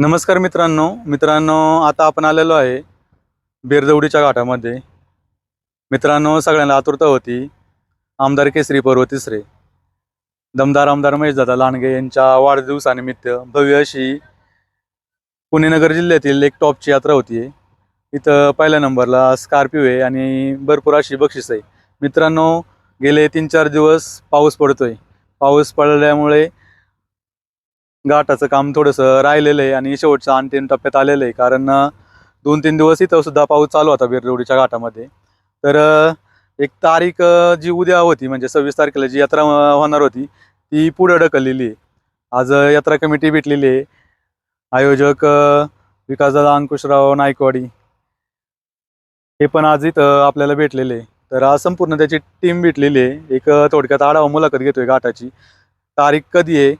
नमस्कार मित्रांनो. मित्रांनो आता आपण आलेलो आहे बेरदवडीच्या घाटामध्ये. मित्रांनो सगळ्यांना आतुरता होती. आमदार केसरी पर्व तिसरे. दमदार आमदार महेशदादा लांडगे यांच्या वाढदिवसानिमित्त भव्य अशी पुणेनगर जिल्ह्यातील एक टॉपची यात्रा होती. इथं पहिल्या नंबरला स्कॉर्पिओ आहे आणि भरपूर अशी बक्षीस आहे. मित्रांनो गेले तीन चार दिवस पाऊस पडतोय. पाऊस पडल्यामुळे घाटाचं काम थोडंसं राहिलेलं आहे आणि शेवटच्या अंतिम टप्प्यात आलेलं आहे. कारण दोन तीन दिवस इथं सुद्धा पाऊस चालू होता बिरडोडीच्या घाटामध्ये. तर एक तारीख जी उद्या होती म्हणजे सव्वीस तारखेला जी यात्रा होणार होती ती पुढे ढकललेली आहे. आज यात्रा कमिटी भेटलेली आहे. आयोजक विकासदादा अंकुशराव नायकवाडी हे पण आज इथं आपल्याला भेटलेले आहे. तर आज संपूर्ण त्याची टीम भेटलेली आहे. एक थोडक्यात आढावा मुलाखत घेतोय घाटाची. तारीख कधी आहे?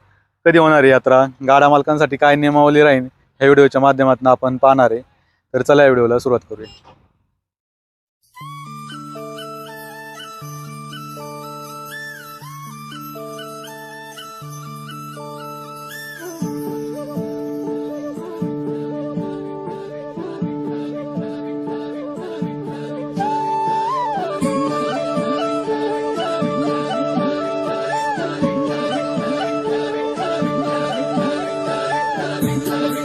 कधी होणार आहे यात्रा? गाडा मालकांसाठी काय नियमावली राहील? ह्या व्हिडिओच्या माध्यमातून आपण पाहणार आहे. तर चला या व्हिडिओला सुरुवात करूया. Darling, darling.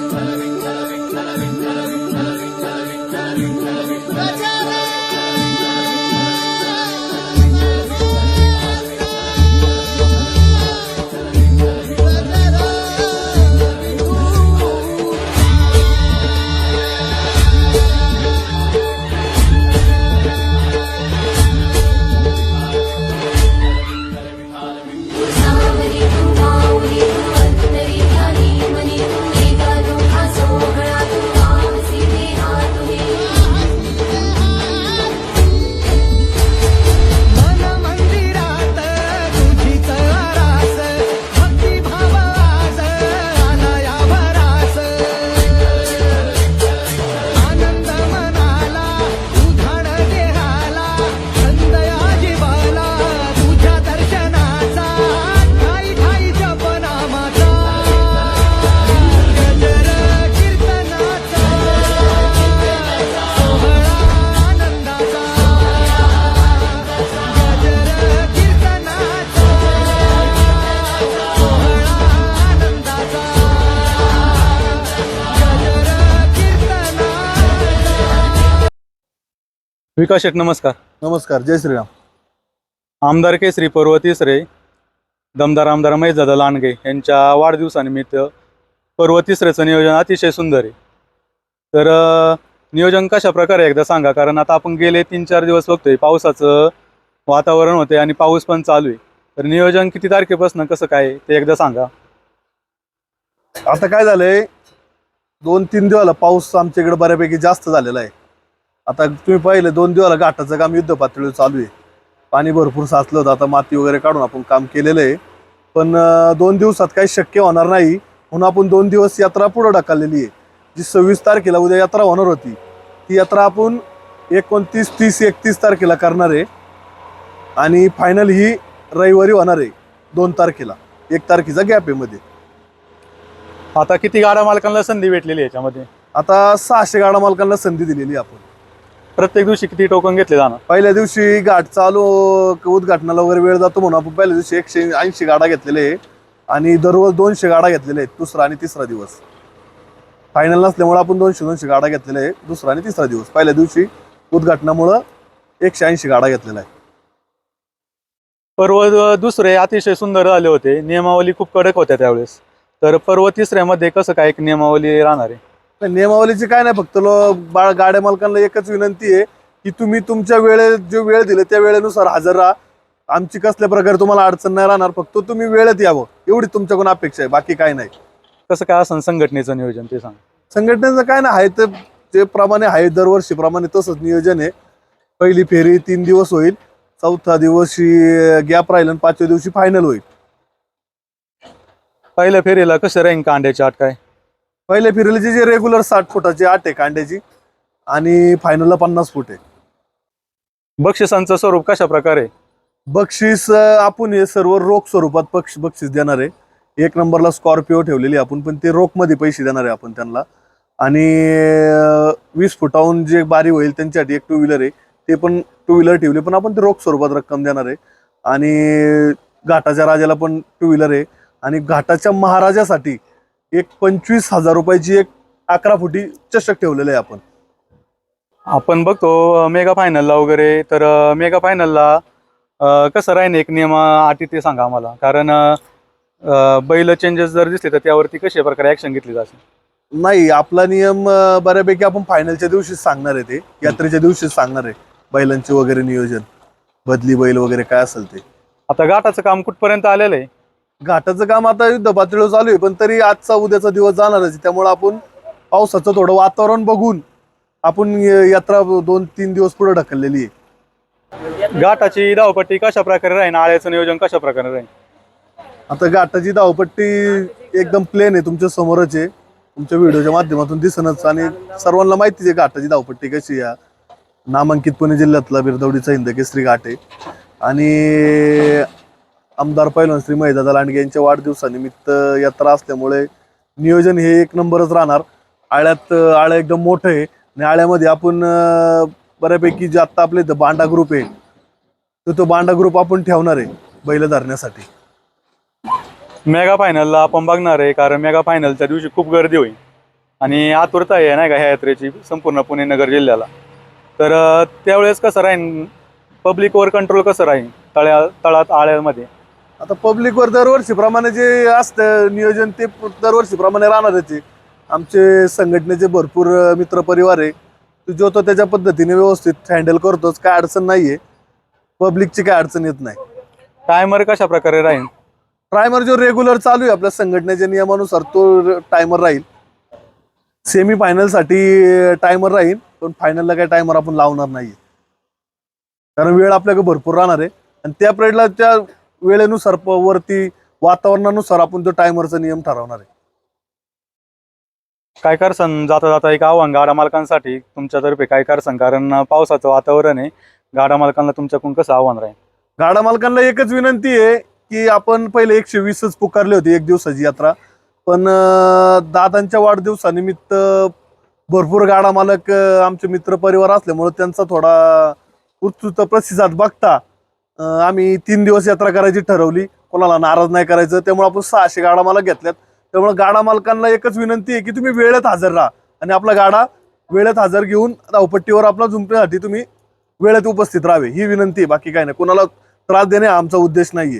विकास शेठ नमस्कार. नमस्कार जय श्रीराम. आमदार केसरी पर्व तिसरे दमदार आमदार महेशदादा लांडगे यांच्या वाढदिवसानिमित्त पर्व तिसरेचं नियोजन अतिशय सुंदर आहे. तर अं, नियोजन कशा प्रकारे एकदा सांगा? कारण आता आपण गेले तीन चार दिवस बघतोय पावसाचं वातावरण होते आणि पाऊस पण चालू आहे. तर नियोजन किती तारखेपासून कसं काय आहे ते एकदा सांगा. आता काय झालंय दोन तीन दिवसाला पाऊस आमच्याकडे बऱ्यापैकी जास्त झालेला आहे. आता तुम्ही पाहिलं दोन दिवसाला घाटाचं काम युद्ध पातळीवर चालू आहे. पाणी भरपूर साचलं होतं. आता माती वगैरे काढून आपण काम केलेलं आहे. पण दोन दिवसात काही शक्य होणार नाही. म्हणून आपण दोन दिवस यात्रा पुढं ढकललेली आहे. जी सव्वीस तारखेला उद्या यात्रा होणार होती. ती यात्रा आपण एकोणतीस तीस एकतीस तारखेला करणार आहे. आणि फायनल ही रविवारी होणार आहे दोन तारखेला. एक तारखेचा गॅप आहे मध्ये. आता किती गाडा मालकांना संधी भेटलेली आहे याच्यामध्ये? आता सहाशे गाडा मालकांना संधी दिलेली आपण. प्रत्येक दिवशी किती टोकन घेतले जाणार? पहिल्या दिवशी घाट चालू उद्घाटनाला वगैरे वेळ जातो म्हणून आपण पहिल्या दिवशी एकशे ऐंशी गाडा घेतलेले आहे. आणि दररोज दोनशे गाडा घेतलेले आहेत दुसरा आणि तिसरा दिवस. फायनल नसल्यामुळे आपण दोनशे दोनशे गाडा घेतलेले आहे दुसरा आणि तिसरा दिवस. पहिल्या दिवशी उद्घाटनामुळं एकशे ऐंशी गाडा घेतलेला आहे. पर्व दुसरे अतिशय सुंदर झाले होते. नियमावली खूप कडक होत्या त्यावेळेस. तर पर्व तिसऱ्यामध्ये कसं काय एक नियमावली राहणार आहे? नियमावलीची काय नाही फक्त लो बा गाड्या मालकांना एकच विनंती आहे की तुम्ही तुमच्या वेळे जो वेळ दिले त्या वेळेनुसार हजर राहा. आमची कसल्या प्रकारे तुम्हाला अडचण नाही राहणार फक्त तुम्ही वेळेत यावं. एवढी तुमच्याकडून अपेक्षा आहे बाकी काय नाही. कसं काय असं संघटनेचं नियोजन ते सांग. संघटनेचं काय नाही आहे ते ते प्रमाणे आहे दरवर्षीप्रमाणे तसंच नियोजन आहे. पहिली फेरी तीन दिवस होईल चौथा दिवशी गॅप राहील आणि पाचव्या दिवशी फायनल होईल. पहिल्या फेरीला कसं राहील कांड्याची आट काय? पहिल्या फेरीला जे रेग्युलर साठ फुटाची आठ आहे कांड्याची आणि फायनलला पन्नास फूट आहे. बक्षिसांचं स्वरूप कशा प्रकारे बक्षीस अं, आपण हे सर्व रोख स्वरूपात बक्ष बक्षीस देणार आहे. एक नंबरला स्कॉर्पिओ ठेवलेली आहे आपण पण ते रोखमध्ये पैसे देणार आहे आपण त्यांना. आणि अं, वीस फुटाहून जे बारी होईल त्यांच्यासाठी एक टू व्हीलर आहे. ते पण टू व्हीलर ठेवली पण आपण ते रोख स्वरूपात रक्कम देणार आहे. आणि घाटाच्या राजाला पण टू व्हीलर आहे. आणि घाटाच्या महाराजासाठी एक पंचवीस हजार रुपयाची एक अकरा फुटी चषक ठेवलेलं आहे आपण. आपण बघतो मेगा फायनलला वगैरे. तर मेगा फायनलला कसं राहीन एक नियम अटी ते सांगा आम्हाला. कारण बैल चेंजेस जर दिसले तर त्यावरती कशा प्रकारे ऍक्शन घेतली जाते नाही आपला नियम बऱ्यापैकी आपण फायनलच्या दिवशीच सांगणार आहे ते. यात्रेच्या दिवशीच सांगणार आहे बैलांचे वगैरे नियोजन. बदली बैल वगैरे काय असेल ते. आता घाटाचं काम कुठपर्यंत आलेलं आहे? घाटाचं काम आता युद्ध पातळीवर चालू आहे पण तरी आजचा उद्याचा दिवस जाणारच आहे. त्यामुळे आपण पावसाचं थोडं वातावरण बघून आपण य- यात्रा दोन तीन दिवस पुढे ढकललेली आहे. घाटाची धावपट्टी कशा प्रकारे राहीन? आळ्याचं नियोजन कशा प्रकारे राहीन? आता घाटाची धावपट्टी एकदम प्लेन आहे तुमच्या समोरच आहे. तुमच्या व्हिडिओच्या माध्यमातून दिसनच आणि सर्वांना माहितीच आहे घाटाची धावपट्टी कशी आहे. नामांकित पुणे जिल्ह्यातला बिरदवडीचा हिंद केसरी घाट आहे. आणि आमदार पैलवान श्री महिदादा लांडगे यांच्या वाढदिवसानिमित्त यात्रा असल्यामुळे नियोजन हे एक नंबरच राहणार. आळ्यात आळ्या एकदम मोठं आहे आणि आळ्यामध्ये आपण बऱ्यापैकी जे आत्ता आपले इथं बांडा ग्रुप आहे तर तो बांडा ग्रुप आपण ठेवणार आहे बैल धरण्यासाठी. मेगा फायनलला आपण बघणार आहे कारण मेगा फायनलच्या दिवशी खूप गर्दी होईल. आणि आतुरता आहे नाही का ह्या यात्रेची संपूर्ण पुणे नगर जिल्ह्याला. तर त्यावेळेस कसं राहीन? पब्लिकवर कंट्रोल कसं राहील तळ्या तळात आळ्यामध्ये? आता पब्लिकवर दरवर्षीप्रमाणे जे असतं नियोजन ते दरवर्षीप्रमाणे राहणारच आहे आमचे संघटनेचे भरपूर मित्रपरिवार आहे. तो जो तो त्याच्या पद्धतीने व्यवस्थित हँडल करतोच काय अडचण नाही आहे पब्लिकची काय अडचण येत नाही. टायमर कशा प्रकारे राहील? टायमर जो रेग्युलर चालू आहे आपल्या संघटनेच्या नियमानुसार तो टायमर राहील. सेमी फायनलसाठी टायमर राहील पण फायनलला काय टायमर आपण लावणार नाही कारण वेळ आपल्याकडे भरपूर राहणार आहे. आणि त्या पिरियडला त्या वेळेनुसार वरती वातावरणानुसार आपण तो टायमरचा नियम ठरवणार आहे. काय करसन जाता जाता एक आव्हान गाडा मालकांसाठी तुमच्यातर्फे काय करसन कारण पावसाचं वातावरण आहे. गाडा मालकांना तुमच्याकडून कसं आव्हान राहील? गाडा मालकांना एकच विनंती आहे की आपण पहिले एकशे वीसच पुकारली होती एक दिवसाची यात्रा. पण दादांच्या वाढदिवसानिमित्त भरपूर गाडा मालक आमचे मित्र परिवार असल्यामुळे त्यांचा थोडा उत्सुक प्रतिसाद बघता आम्ही तीन दिवस यात्रा करायची ठरवली. कोणाला नाराज नाही करायचं. त्यामुळे आपण सहाशे गाडा मालक घेतल्यात. त्यामुळे गाडा मालकांना एकच विनंती आहे की तुम्ही वेळेत हजर राहा. आणि आपला गाडा वेळेत हजर घेऊन धावपट्टीवर आपला झुंपण्यासाठी तुम्ही वेळेत उपस्थित राहावे. ही विनंती आहे. बाकी काय नाही. कोणाला त्रास देणे हा आमचा उद्देश नाहीये.